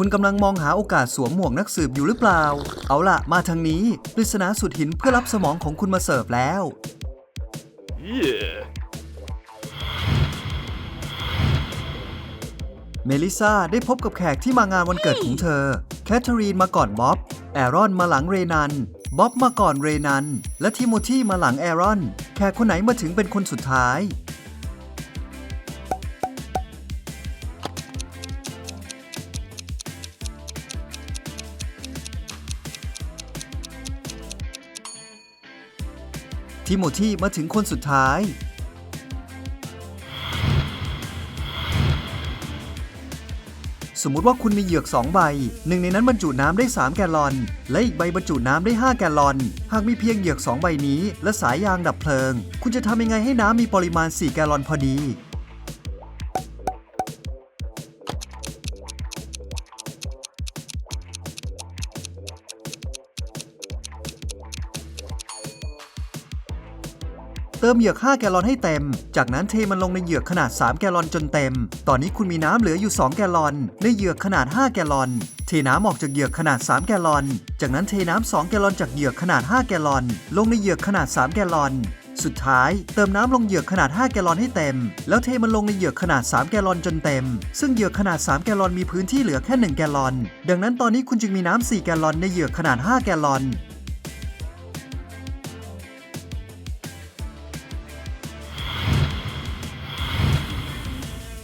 คุณกำลังมองหาโอกาสสวมหมวกนักสืบอยู่หรือเปล่า เอาล่ะ มาทางนี้ ปริศนาสุดหินเพื่อรับสมองของคุณมาเสิร์ฟแล้ว Yeah. เมลิซาได้พบกับแขกที่มางานวันเกิดของเธอ แคทเธอรีนมาก่อนบ๊อบ แอรอนมาหลังเรนัน บ๊อบมาก่อนเรนัน และทิโมธีมาหลังแอรอน แขกคนไหนมาถึงเป็นคนสุดท้าย ทิโมธีมาถึงคนสุดท้าย สมมุติว่าคุณมีเหยือก 2 ใบ หนึ่งในนั้นบรรจุน้ำได้ 3 แกลลอน และอีกใบบรรจุน้ำได้ 5 แกลลอน หากมีเพียงเหยือก 2 ใบนี้ และสายยางดับเพลิง คุณจะทำยังไงให้น้ำมีปริมาณ 4 แกลลอนพอดี เติมเหยือก 5 แกลลอนให้เต็ม จากนั้นเทมันลงในเหยือกขนาด 3 แกลลอนจนเต็ม ตอนนี้คุณมีน้ำเหลืออยู่ 2 แกลลอน ในเหยือกขนาด 5 แกลลอน เทน้ำออกจากเหยือกขนาด 3 แกลลอน จากนั้นเทน้ำ 2 แกลลอนจากเหยือกขนาด 5 แกลลอน ลงในเหยือกขนาด 3 แกลลอนสุดท้ายเติมน้ำลงเหยือกขนาด 5 แกลลอนให้เต็ม แล้วเทมันลงในเหยือกขนาด 3 แกลลอนจนเต็ม ซึ่งเหยือกขนาด 3 แกลลอนมีพื้นที่เหลือแค่ 1 แกลลอน ดังนั้นตอนนี้คุณจึงมีน้ำ 4 แกลลอนในเหยือกขนาด 5 แกลลอน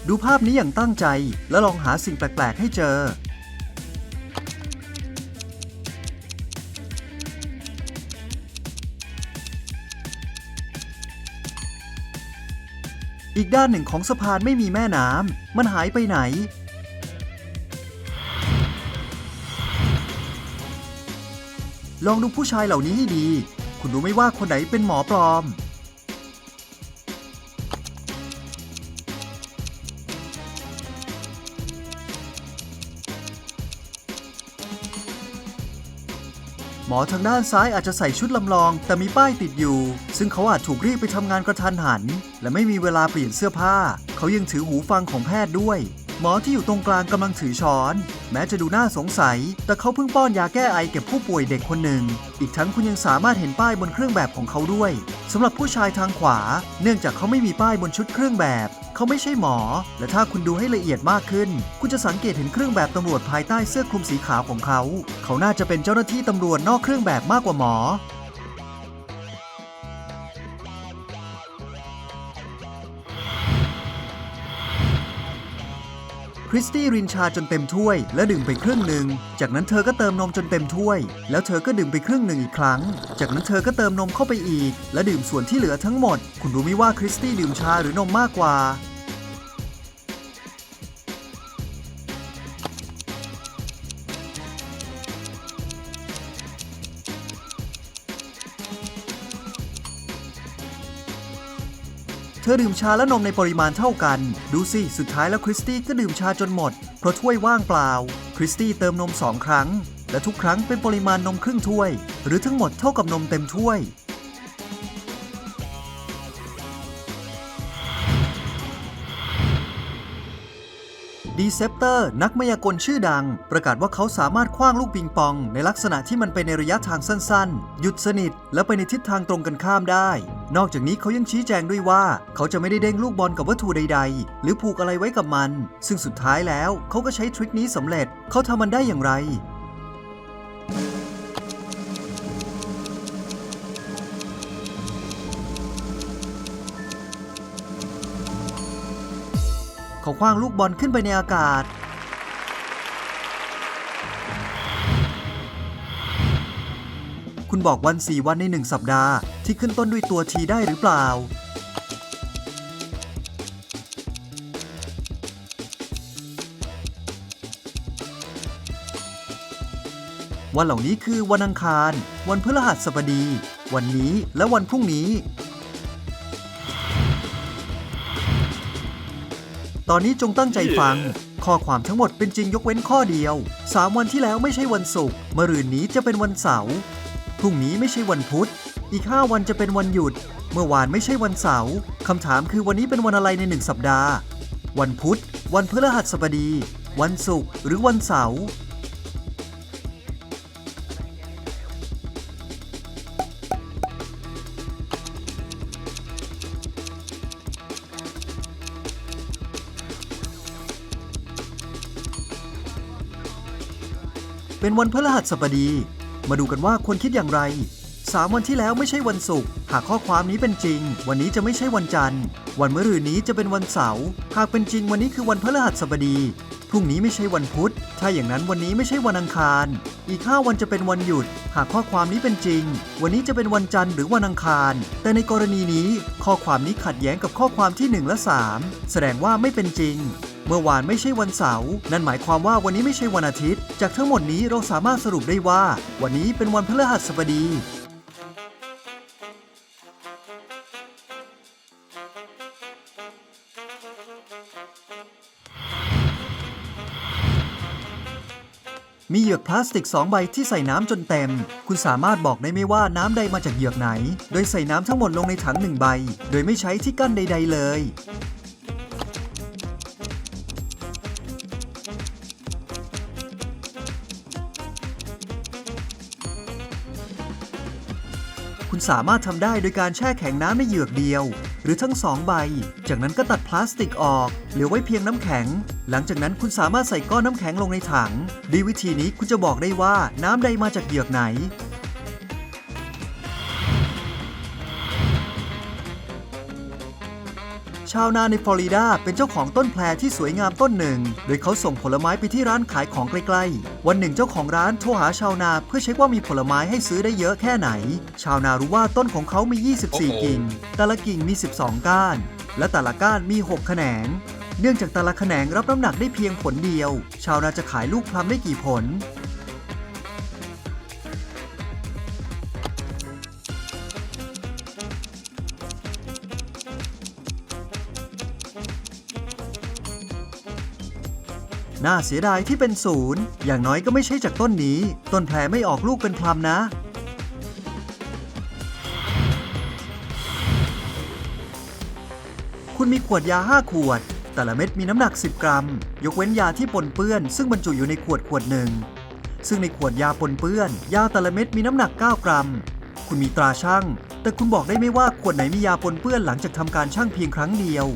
ดูภาพนี้อย่างตั้งใจ แล้วลองหาสิ่งแปลก ๆ ให้เจอ อีกด้านหนึ่งของสะพานไม่มีแม่น้ำ มันหายไปไหน ลองดูผู้ชายเหล่านี้ให้ดี คุณรู้ไหมว่าคนไหนเป็นหมอปลอม มอทางด้านซ้ายอาจจะใส่ชุดลำลอง แต่มีป้ายติดอยู่ ซึ่งเขาอาจถูกรีบไปทำงานกระทันหัน และไม่มีเวลาเปลี่ยนเสื้อผ้า เขายังถือหูฟังของแพทย์ด้วย หมอที่อยู่ตรงกลางกำลังถือช้อน แม้จะดูน่าสงสัย แต่เขาเพิ่งป้อนยาแก้ไอแก่ผู้ป่วยเด็กคนหนึ่ง อีกทั้งคุณยังสามารถเห็นป้ายบนเครื่องแบบของเขาด้วยสำหรับผู้ชายทางขวา เนื่องจากเขาไม่มีป้ายบนชุดเครื่องแบบ เขาไม่ใช่หมอ และถ้าคุณดูให้ละเอียดมากขึ้น คุณจะสังเกตเห็นเครื่องแบบตำรวจภายใต้เสื้อคลุมสีขาวของเขา เขาน่าจะเป็นเจ้าหน้าที่ตำรวจนอกเครื่องแบบมากกว่าหมอ ริสตี้รินชาจนเต็มถ้วย และดื่มไปครึ่งหนึ่ง จากนั้นเธอก็เติมนมจนเต็มถ้วย แล้วเธอก็ดื่มไปครึ่งหนึ่งอีกครั้ง จากนั้นเธอก็เติมนมเข้าไปอีก และดื่มส่วนที่เหลือทั้งหมด คุณรู้ไหมว่าคริสตี้ดื่มชาหรือนมมากกว่า เธอดื่มชาและนมในปริมาณเท่ากัน ดูสิ สุดท้ายแล้วคริสตี้ก็ดื่มชาจนหมด เพราะถ้วยว่างเปล่า คริสตี้เติมนมสองครั้ง และทุกครั้งเป็นปริมาณนมครึ่งถ้วย หรือทั้งหมดเท่ากับนมเต็มถ้วยดีเซปเตอร์นักมายากลชื่อดัง ประกาศว่าเขาสามารถคว้างลูกปิงปอง ในลักษณะที่มันไปในระยะทางสั้นๆ หยุดสนิท และไปในทิศทางตรงกันข้ามได้ นอกจากนี้เขายังชี้แจงด้วยว่า เขาจะไม่ได้เด้งลูกบอลกับวัตถุใด ๆ หรือผูกอะไรไว้กับมัน ซึ่งสุดท้ายแล้วเขาก็ใช้ทริคนี้สำเร็จ เขาทำมันได้อย่างไรเขาคว้างลูกบอลขึ้นไปในอากาศ คุณบอกวัน 4 วันใน 1 สัปดาห์ ที่ขึ้นต้นด้วยตัวทีได้หรือเปล่า วันเหล่านี้คือวันอังคาร วันพฤหัสบดี วันนี้และวันพรุ่งนี้ ตอนนี้จงตั้งใจฟังข้อความทั้งหมดเป็นจริงยกเว้นข้อเดียว 3 วันที่แล้วไม่ใช่วันศุกร์มะรืนนี้จะเป็นวันเสาร์ รุ่งนี้ไม่ใช่วันพุธ อีก 5 วันจะเป็นวันหยุด เมื่อวานไม่ใช่วันเสาร์คำถามคือวันนี้เป็นวันอะไรใน1สัปดาห์ วันพุธ วันพฤหัสบดี วันศุกร์หรือวันเสาร์เป็นวันพฤหัสบดี มาดูกันว่าควรคิดอย่างไรสามวันที่แล้วไม่ใช่วันศุกร์ หากข้อความนี้เป็นจริง วันนี้จะไม่ใช่วันจันทร์ วันมะรืนนี้จะเป็นวันเสาร์ หากเป็นจริงวันนี้คือวันพฤหัสบดี รุ่งนี้ไม่ใช่วันพุธ ถ้าอย่างนั้นวันนี้ไม่ใช่วันอังคาร อีก 5 วันจะเป็นวันหยุด หากข้อความนี้เป็นจริง วันนี้จะเป็นวันจันทร์หรือวันอังคาร แต่ในกรณีนี้ ข้อความนี้ขัดแย้งกับข้อความที่ 1 และ 3 แสดงว่าไม่เป็นจริง เมื่อวานไม่ใช่วันเสาร์ นั่นหมายความว่าวันนี้ไม่ใช่วันอาทิตย์ จากทั้งหมดนี้เราสามารถสรุปได้ว่า วันนี้เป็นวันพฤหัสบดี มีเหยือกพลาสติก 2 ใบที่ใส่น้ำจนเต็ม คุณสามารถบอกได้ไหมว่าน้ำใดมาจากเหยือกไหน โดยใส่น้ำทั้งหมดลงในถังหนึ่งใบ โดยไม่ใช้ที่กั้นใด ๆ เลย คุณสามารถทำได้โดยการแช่แข็งน้ำในเหยือกเดียว หรือทั้งสองใบ จากนั้นก็ตัดพลาสติกออก เหลือไว้เพียงน้ำแข็ง หลังจากนั้นคุณสามารถใส่ก้อนน้ำแข็งลงในถังด้วยวิธีนี้คุณจะบอกได้ว่าน้ำใดมาจากเหยือกไหน ชาวนาในฟลอริดาเป็นเจ้าของต้นแพรที่สวยงามต้นหนึ่ง โดยเขาส่งผลไม้ไปที่ร้านขายของใกล้ๆ วันหนึ่งเจ้าของร้านโทรหาชาวนาเพื่อเช็คว่ามีผลไม้ให้ซื้อได้เยอะแค่ไหน ชาวนารู้ว่าต้นของเขามี 24 กิ่ง แต่ละกิ่งมี 12 ก้าน และแต่ละก้านมี 6 แขนง เนื่องจากแต่ละแขนงรับน้ำหนักได้เพียงผลเดียว ชาวนาจะขายลูกพลัมได้กี่ผล น่าเสียดายที่เป็นศูนย์อย่างน้อยก็ไม่ใช่จากต้นนี้ ต้นแพรไม่ออกลูกเป็นพลัมนะ คุณมีขวดยา 5 ขวด แต่ละเม็ดมีน้ำหนัก 10 กรัม ยกเว้นยาที่ปนเปื้อน ซึ่งบรรจุอยู่ในขวดขวดหนึ่ง ซึ่งในขวดยาปนเปื้อน ยาแต่ละเม็ดมีน้ำหนัก 9 กรัม คุณมีตราช่างแต่คุณบอกได้ไหมว่าขวดไหนมียาปนเปื้อนหลังจากทำการช่างเพียงครั้งเดียว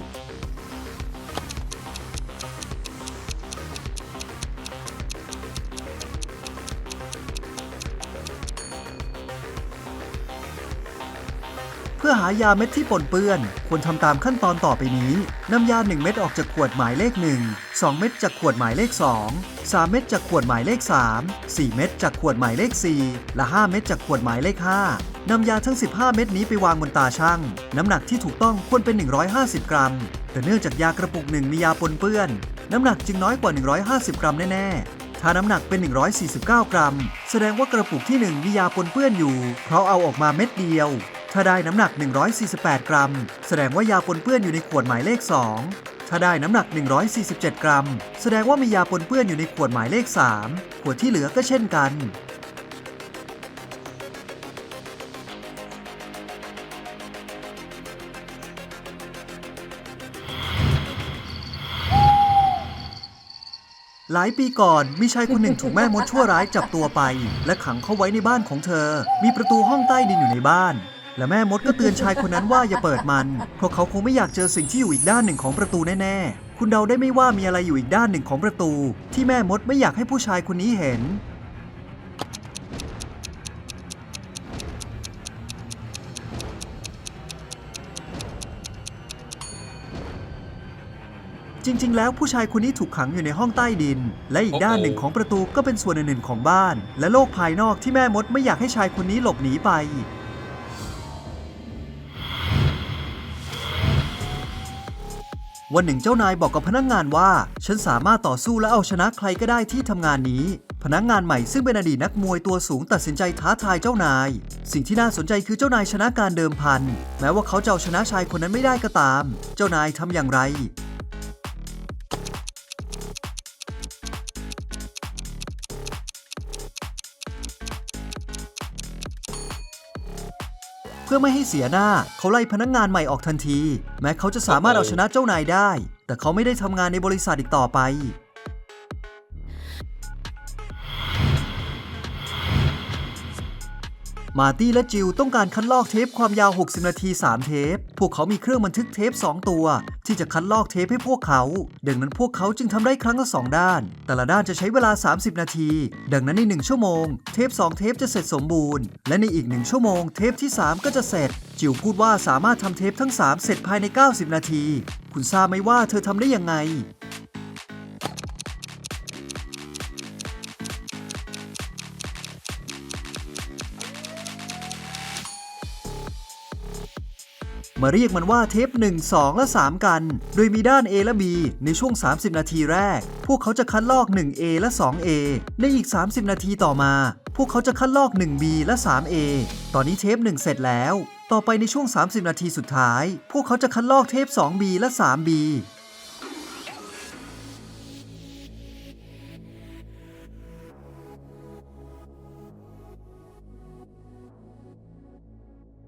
ายาเม็ดที่ปนเปื้อน ควรทำตามขั้นตอนต่อไปนี้นำยา 1 เม็ดออกจากขวดหมายเลข 1 2 เม็ดจากขวดหมายเลข 2 3 เม็ดจากขวดหมายเลข 3 4 เม็ดจากขวดหมายเลข 4 และ 5 เม็ดจากขวดหมายเลข 5นำยาทั้ง 15 เม็ดนี้ไปวางบนตาช่างน้ำหนักที่ถูกต้องควรเป็น 150 กรัม แต่เนื่องจากยากระปุกหนึ่งมียาปนเปื้อน น้ำหนักจึงน้อยกว่า 150 กรัมแน่ๆถ้าน้ำหนักเป็น 149 กรัม แสดงว่ากระปุกที่ 1 มียาปนเปื้อนอยู่ เพราะเอาออกมาเม็ดเดียว ถ้าได้น้ำหนัก 148 กรัม แสดงว่ายาปนเปื้อนอยู่ในขวดหมายเลข 2 ถ้าได้น้ำหนัก 147 กรัม แสดงว่ามียาปนเปื้อนอยู่ในขวดหมายเลข 3 ขวดที่เหลือก็เช่นกัน หลายปีก่อนมีชายคนหนึ่งถูกแม่มดชั่วร้ายจับตัวไป และขังเขาไว้ในบ้านของเธอ มีประตูห้องใต้ดินอยู่ในบ้าน และแม่มดก็เตือนชายคนนั้นว่าอย่าเปิดมัน เพราะเขาคงไม่อยากเจอสิ่งที่อยู่อีกด้านหนึ่งของประตูแน่ๆ คุณเดาได้ไหมว่ามีอะไรอยู่อีกด้านหนึ่งของประตู ที่แม่มดไม่อยากให้ผู้ชายคนนี้เห็น จริง ๆ แล้วผู้ชายคนนี้ถูกขังอยู่ในห้องใต้ดิน และอีกด้านหนึ่งของประตูก็เป็นส่วนอื่นๆของบ้าน และโลกภายนอกที่แม่มดไม่อยากให้ชายคนนี้หลบหนีไป วันหนึ่งเจ้านายบอกกับพนักงานว่า ฉันสามารถต่อสู้และเอาชนะใครก็ได้ที่ทำงานนี้ พนักงานใหม่ซึ่งเป็นอดีตนักมวยตัวสูงตัดสินใจท้าทายเจ้านาย สิ่งที่น่าสนใจคือเจ้านายชนะการเดิมพัน แม้ว่าเขาจะเอาชนะชายคนนั้นไม่ได้ก็ตาม เจ้านายทำอย่างไร เพื่อไม่ให้เสียหน้า เขาไล่พนักงงานใหม่ออกทันที แม้เขาจะสามารถเอาชนะเจ้านายได้ แต่เขาไม่ได้ทำงานในบริษัทอีกต่อไป มาตี้และจิลต้องการคัดลอกเทปความยาว 60 นาที 3 เทป พวกเขามีเครื่องบันทึกเทป 2 ตัว ที่จะคัดลอกเทปให้พวกเขา ดังนั้นพวกเขาจึงทำได้ครั้งละ 2 ด้าน แต่ละด้านจะใช้เวลา 30 นาที ดังนั้นใน 1 ชั่วโมง เทป 2 เทปจะเสร็จสมบูรณ์ และในอีก 1 ชั่วโมง เทปที่ 3 ก็จะเสร็จ จิลพูดว่าสามารถทำเทปทั้ง 3 เสร็จภายใน 90 นาที คุณทราบไหมว่าเธอทำได้ยังไง มาเรียกมันว่าเทป 1 2 และ 3 กัน โดยมีด้าน A และ B ในช่วง 30 นาทีแรก พวกเขาจะคัดลอก 1A และ 2A ในอีก 30 นาทีต่อมา พวกเขาจะคัดลอก 1B และ 3A ตอนนี้เทป 1 เสร็จแล้ว ต่อไปในช่วง 30 นาทีสุดท้าย พวกเขาจะคัดลอกเทป 2B และ 3B